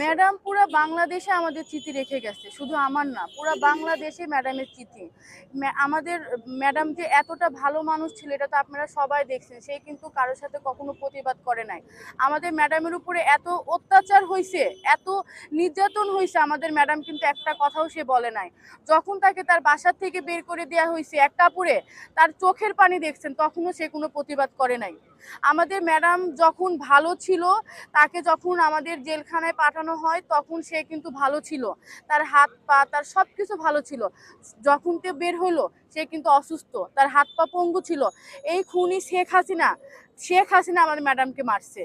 Madam, পুরো বাংলাদেশে আমাদের চিঠি রেখে গেছে। শুধু আমার না, পুরো বাংলাদেশে ম্যাডামের চিঠি। আমাদের, ম্যাডাম যে এতটা ভালো মানুষ ছিল, এটা তো আপনারা সবাই দেখছেন, সে কিন্তু কারোর সাথে কখনো প্রতিবাদ করে নাই। আমাদের ম্যাডামের উপরে এত অত্যাচার হয়েছে এত নির্যাতন হয়েছে আমাদের ম্যাডাম কিন্তু একটা কথাও সে বলে নাই। যখন তাকে তার বাসার থেকে বের করে দেওয়া হয়েছে এক কাপড়ে তার চোখের পানি দেখছেন, তখনও সে কোনো প্রতিবাদ করে নাই। আমাদের ম্যাডাম যখন ভালো ছিল, তাকে যখন আমাদের জেলখানায় পাঠানো হয়, তখন সে কিন্তু ভালো ছিল। তার হাত পা, তার সব কিছু ভালো ছিল। যখন তে বের হলো, সে কিন্তু অসুস্থ। তার হাত পা পঙ্গু ছিল। এই খুনি শেখ হাসিনা শেখ হাসিনা আমাদের ম্যাডামকে মারছে।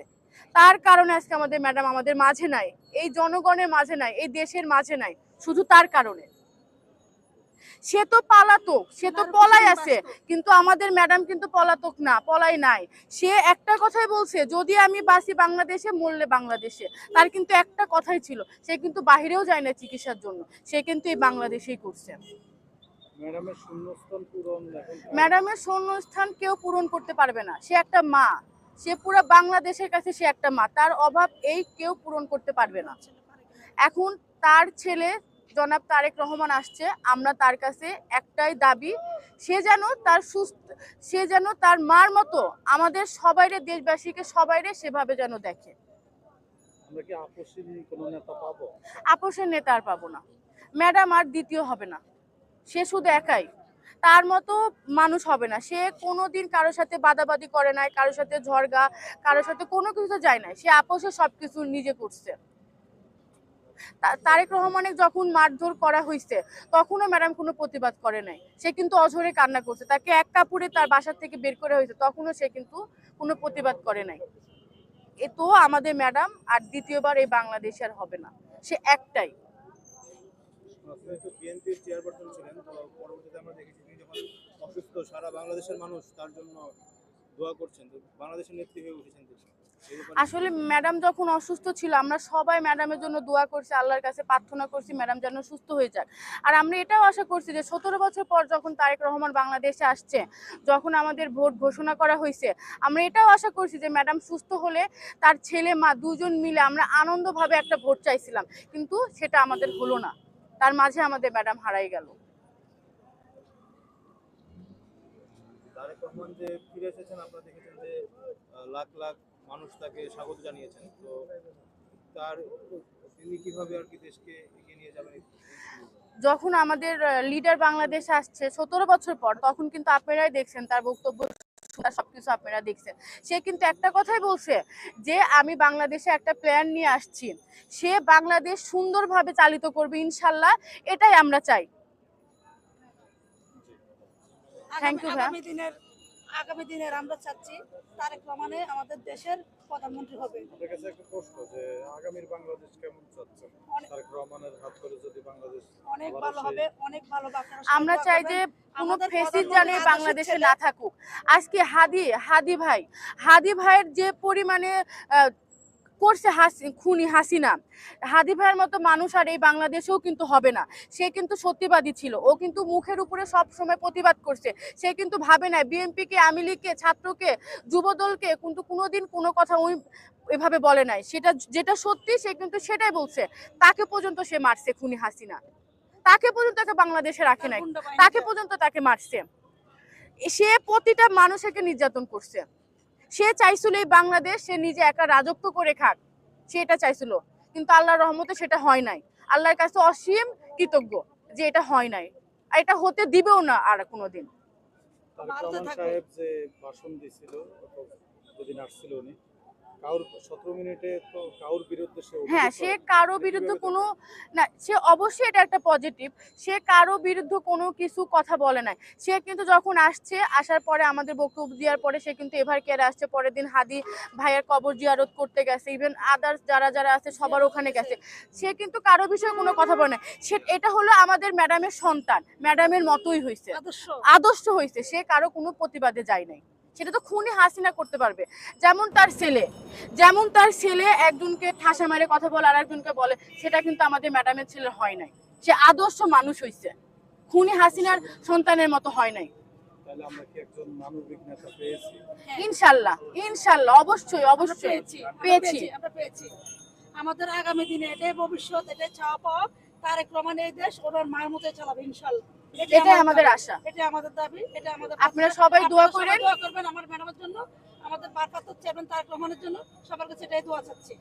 তার কারণে আজকে আমাদের ম্যাডাম আমাদের মাঝে নাই। এই জনগণের মাঝে নাই, এই দেশের মাঝে নাই। শুধু তার কারণে। সে তো পালাতক সে তো পলাই আছে। কিন্তু আমাদের ম্যাডাম কিন্তু পলাতক না পলাই নাই। সে একটা কথাই বলছে যদি আমি বাসি বাংলাদেশে মরলে বাংলাদেশে। তার কিন্তু একটা কথাই ছিল সে কিন্তু বাহিরেও যায় না চিকিৎসার জন্য। সে কিন্তু এই বাংলাদেশেই করছে। ম্যাডামের শূন্যস্থান ম্যাডামের শূন্যস্থান কেউ পূরণ করতে পারবে না। সে একটা মা সে পুরো বাংলাদেশের কাছে সে একটা মা। তার অভাব এই কেউ পূরণ করতে পারবে না। এখন তার ছেলে জনাব তারেক রহমান আসছে আমরা তার কাছে একটাই দাবি সে যেন তার সুস্থ সে যেন তার মার মতো আমাদের সবাইরে দেশবাসীকে সবাইরে সেভাবে যেন দেখে। কোনো আপোষের নেতা আর পাবো না। ম্যাডাম আর দ্বিতীয় হবে না। সে শুধু একাই। তার মতো মানুষ হবে না। সে কোনোদিন কারোর সাথে বাদাবাদি করে নাই কারোর সাথে ঝড়গা কারোর সাথে কোনো কিছু যায় নাই। সে আপোষে সবকিছু নিজে করছে। তারেক রহমানের যখন মারধর করা হয়েছে তখনও ম্যাডাম কোনো প্রতিবাদ করে নাই। সে কিন্তু অঝরে কান্না করছে। তাকে এক কাপড়ে তার বাসার থেকে বের করে হয়েছে, তখনও সে কিন্তু কোনো প্রতিবাদ করে নাই। এ তো আমাদের ম্যাডাম আর দ্বিতীয়বার এই বাংলাদেশে আর হবে না। সে একটাই। সারা বাংলাদেশের মানুষ তার জন্য দোয়া করছেন বাংলাদেশের নেত্রী হয়ে উঠেছেন আসলে ম্যাডাম যখন অসুস্থ ছিল, আমরা সবাই ম্যাডামের জন্য দোয়া করছি, আল্লাহর কাছে প্রার্থনা করছি ম্যাডাম যেন সুস্থ হয়ে যাক। আর আমরা এটাও আশা করছি যে সতেরো বছর পর যখন তারেক রহমান বাংলাদেশে আসছে, যখন আমাদের ভোট ঘোষণা করা হয়েছে, আমরা এটাও আশা করছি যে ম্যাডাম সুস্থ হলে তার ছেলে, মা দুজন মিলে আমরা আনন্দভাবে একটা ভোট চাইছিলাম। কিন্তু সেটা আমাদের হলো না। তার মাঝে আমাদের ম্যাডাম হারাই গেল। রহমান যে ফিরে এসেছেন, আপনারা দেখেছেন যে লাখ লাখ মানুষ তাকে স্বাগত জানিয়েছেন। তো তার তিনি কীভাবে আর কি দেশকে এগিয়ে নিয়ে যাবেন যখন আমাদের লিডার বাংলাদেশ আসছে সতেরো বছর পর তখন কিন্তু আপনারাই দেখছেন তার বক্তব্য তার সবকিছু আপনারা দেখছেন। সে কিন্তু একটা কথাই বলছে যে আমি বাংলাদেশে একটা প্ল্যান নিয়ে আসছি। সে বাংলাদেশ সুন্দরভাবে চালিত করবে ইনশাল্লাহ। এটাই আমরা চাই। Thank you, আগামী- দিনের আমরা চাচ্ছি তারেক রহমানে আমাদের দেশের প্রধানমন্ত্রী হবে। আপনার কাছে একটা প্রশ্ন যে আগামীর বাংলাদেশ কেমন চাচ্ছেন অনেক- তারেক রহমানের হাত করে যদি বাংলাদেশ অনেক ভালো হবে অনেক ভালো আমরা চাই যে কোন ফেসিস জানে বাংলাদেশে না থাকুক। আজকে হাদি হাদি ভাই হাদি ভাইয়ের যে পরিমাণে আহ, করছে হাসি খুনি হাসিনা। হাদি ভাইয়ের মতো মানুষ আর এই বাংলাদেশেও কিন্তু হবে না। সে কিন্তু সত্যিবাদী ছিল। ও কিন্তু মুখের উপরে সব সময় প্রতিবাদ করছে। সে কিন্তু ভাবে না বিএনপিকে আওয়ামী লীগকে ছাত্রকে যুবদলকে কিন্তু কোনোদিন কোনো কথা ওই এভাবে বলে নাই। সেটা যেটা সত্যি সে কিন্তু সেটাই বলছে। তাকে পর্যন্ত সে মারছে খুনি হাসিনা। তাকে পর্যন্ত তাকে বাংলাদেশে রাখে নাই। তাকে পর্যন্ত তাকে মারছে। সে প্রতিটা মানুষকে নির্যাতন করছে। সে চাইছিল এই বাংলাদেশ, সে নিজে একা রাজত্ব করে খাক সে এটা চাইছিল। কিন্তু আল্লাহর রহমতে সেটা হয় নাই। আল্লাহর কাছে অসীম কৃতজ্ঞ যে এটা হয় নাই। আর এটা হতে দিবেও না আর কোনোদিন। সাহেব যে ভাষণ হ্যাঁ সে কারও। বিরুদ্ধে কোনো না সে অবশ্যই এটা একটা পজিটিভ সে কারও বিরুদ্ধে কোনো কিছু কথা বলে নাই। সে কিন্তু যখন আসছে আসার পরে আমাদের বক্তব্য দেওয়ার পরে সে কিন্তু এভার কেয়ারে আসছে। পরের দিন হাদি ভাইয়ের কবর জিয়ারত করতে গেছে। ইভেন আদার্স যারা যারা আছে সবার ওখানে গেছে। সে কিন্তু কারও বিষয়ে কোনো কথা বলে নাই। সে এটা হলো আমাদের ম্যাডামের সন্তান। ম্যাডামের মতোই হয়েছে আদর্শ। আদর্শ হয়েছে সে কারও কোনো প্রতিবাদে যায় নাই। সেটা তো খুনি হাসিনা করতে পারবে। যেমন তার ছেলে যেমন তার ছেলে একজনকে ঠাসা মারে কথা বলে আর একজনকে বলে সেটা কিন্তু আমাদের ম্যাডামের ছেলে হয় নাই। সে আদর্শ মানুষ হয়েছে খুনি হাসিনার সন্তানের মতো হয় নাই। তাহলে আমরা কি একজন মানবিক নেতা পেয়েছি? হ্যাঁ, ইনশাল্লাহ ইনশাল্লাহ অবশ্যই অবশ্যই। পেয়েছি পেয়েছি। পেয়েছি আমাদের আগামী দিনে এটাই ভবিষ্যৎ এটাই চাওয়া পাওয়া। তারেক রহমান এই দেশ ওনার মায়ের মতো চালাবে ইনশাল্লাহ। এটাই আমাদের আশা। এটা আমাদের দাবি এটা আমাদের আপনারা সবাই দোয়া করেন। দোয়া করবেন আমার ম্যাডামের জন্য আমাদের বারকাত চেয়ারম্যান তারেক রহমানের জন্য। সবার কাছে এটাই দোয়া চাচ্ছি।